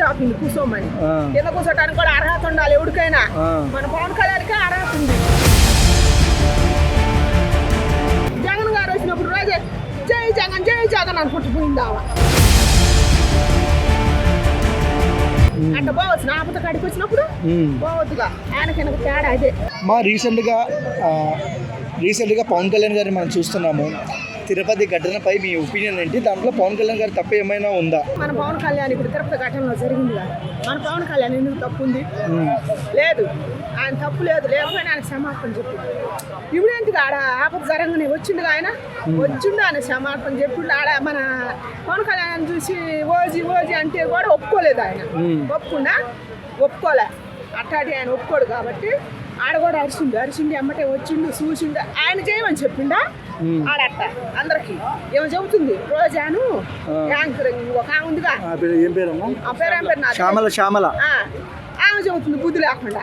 చాపింది కూర్చోమని. కింద కూర్చోటానికి కూడా అర్హత ఉండాలి ఎవరికైనా. మన పవన్ కళ్యాణ్కే అర్హత ఉంది. జగన్ గారు వచ్చినప్పుడు రోజే జై జగన్ జై జగన్ అనుకుంటూ పోయిందావా? అంటే పోవచ్చు నా ఆపత కాడికి వచ్చినప్పుడు తేడా అదే. మా రీసెంట్గా రీసెంట్గా పవన్ కళ్యాణ్ గారిని మనం చూస్తున్నాము. తిరుపతి ఘటనపై మీ ఒపీనియన్ ఏంటి? దాంట్లో పవన్ కళ్యాణ్ గారి తప్ప ఏమైనా ఉందా? మన పవన్ కళ్యాణ్ ఇప్పుడు తిరుపతి ఘటనలో జరిగింది కదా. మన పవన్ కళ్యాణ్ ఎందుకు తప్పు ఉంది లేదు. ఆయన తప్పు లేదు. లేకపోయినా ఆయన క్షమాపణ చెప్పు ఇప్పుడు ఎందుకు ఆడ ఆపద జరగని వచ్చిండు ఆయన? వచ్చిండు ఆయన క్షమాపణ చెప్పిండు. ఆడ మన పవన్ కళ్యాణ్ చూసి ఓజీ ఓజీ అంటే కూడా ఒప్పుకోలేదు ఆయన. ఒప్పుకుండా ఒప్పుకోలే. అట్టాటి ఆయన ఒప్పుకోడు కాబట్టి ఆడ కూడా అరిచిండు అరిచిండు ఎమ్మటే వచ్చిండు చూసిండు. ఆయన చేయమని చెప్పిండా? మ్మ్. ఆడట్ట అందరికి. ఏమో చెబుతుంది? రోజాను ఆ. యాంకర్ ఒక ఆమె ఉందిగా. ఆ పేరు ఏం పేరు ఆ పేరు ఏం పేరు శ్యామల శ్యామల. ఆ, ఆమె చెబుతుంది బుద్ధి లేకుండా.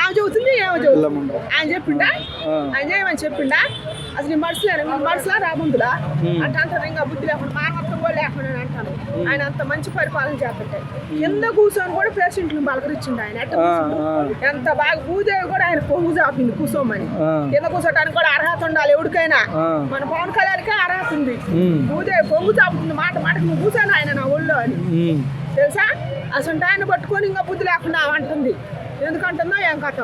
ఆమె చెబుతుంది ఏమో చెబుతుంది. పిల్లముండ. ఆయన చెప్పిండా? ఆ. ఆయన చేయమని చెప్పిండా? అసలు నీ మనసులో నీ మనసులా రాబుందులా. అంటే అంటారు ఇంకా బుద్ధి లేకుండా మానవత్వం కూడా లేకుండా అంటాను. ఆయన అంత మంచి పరిపాలన చేస్తుంటే కింద కూర్చొని కూడా పేషెంట్లను పలకరించిండు ఆయన. ఎంత బాగా పూజ కూడా ఆయన పొంగు చాపింది కూర్చోమని. కింద కూర్చోటానికి కూడా అర్హత ఉండాలి ఎవరికైనా. మన పవన్ కళ్యాణ్కే అర్హత ఉంది. ఉమ్. పూజ పొంగు చాపుతుంది మాట మాటకు నువ్వు కూర్చొని ఆయన నా అని. తెలుసా? అసలు ఆయన పట్టుకొని ఇంకా బుద్ధి లేకుండా అంటుంది. ఎందుకంటుందో ఏం కథ?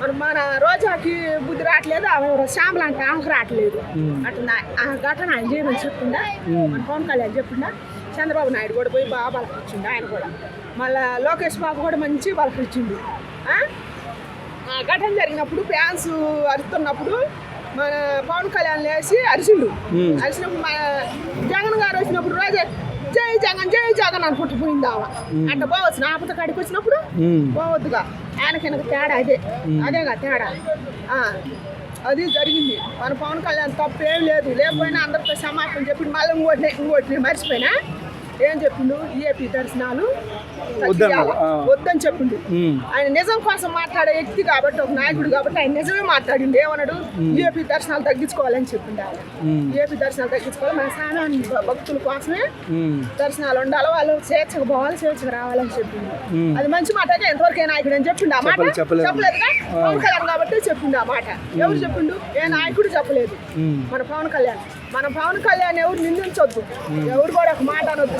మరి మన రోజాకి బుద్ధి రావట్లేదు శ్యామల అంటే ఆమెకు రావట్లేదు. అట్లా ఆ ఘటన ఆయన చేయమని చెప్పిందా. మన పవన్ కళ్యాణ్ చెప్పిందా? చంద్రబాబు నాయుడు కూడా పోయి బాగా బలకరించిండు ఆయన కూడా. మళ్ళా లోకేష్ బాబు కూడా మంచి బలకరించిండు ఆ? ఆ ఘటన జరిగినప్పుడు ఫ్యాన్స్ అరుస్తున్నప్పుడు మన పవన్ కళ్యాణ్ లేచి అరిసిండు. అరిసినప్పుడు మన జగన్ గారు వచ్చినప్పుడు జగన్ అనుకుంటూ పోయిందావా అంటే పోవచ్చు. నా ఆపత కాడికి వచ్చినప్పుడు. పోవద్దుగా. ఆయనకి నాకు తేడా అదే. అదేగా తేడా. ఆ, అది జరిగింది. మన పవన్ కళ్యాణ్ తప్పేం లేదు. లేకపోయినా అందరితో సమాపం చెప్పి మళ్ళీ ఇంకోటి ఇంకోటి మర్చిపోయినా? ఏం చెప్పిండు? ఈఏపీ దర్శనాలు. వద్దని చెప్పిండు. ఆయన నిజం కోసం మాట్లాడే వ్యక్తి కాబట్టి ఒక నాయకుడు కాబట్టి ఆయన నిజమే మాట్లాడిండు. ఏమన్నాడు? ఈఏపీ దర్శనాలు తగ్గించుకోవాలని చెప్పిండు ఆయన. ఈఏపీ దర్శనాలు తగ్గించుకోవాలి. మన సామాన్య భక్తుల కోసమే. దర్శనాలు ఉండాలి. వాళ్ళు స్వేచ్ఛకు పోవాలి స్వేచ్ఛకు రావాలని చెప్పింది మ్మ్. అది మంచి మాట ఎంతవరకు ఏ నాయకుడు అని చెప్పిండు ఆ మాట. చెప్పలేదు. చెప్పలేదుగా పవన్ కళ్యాణ్ కాబట్టి చెప్పిండు ఆ మాట. ఎవరు చెప్పిండు? ఏ నాయకుడు చెప్పలేదు. మన పవన్ కళ్యాణ్. మన పవన్ కళ్యాణ్ ఎవరు నిందించొద్దు. ఎవరు కూడా ఒక మాట అనొద్దు.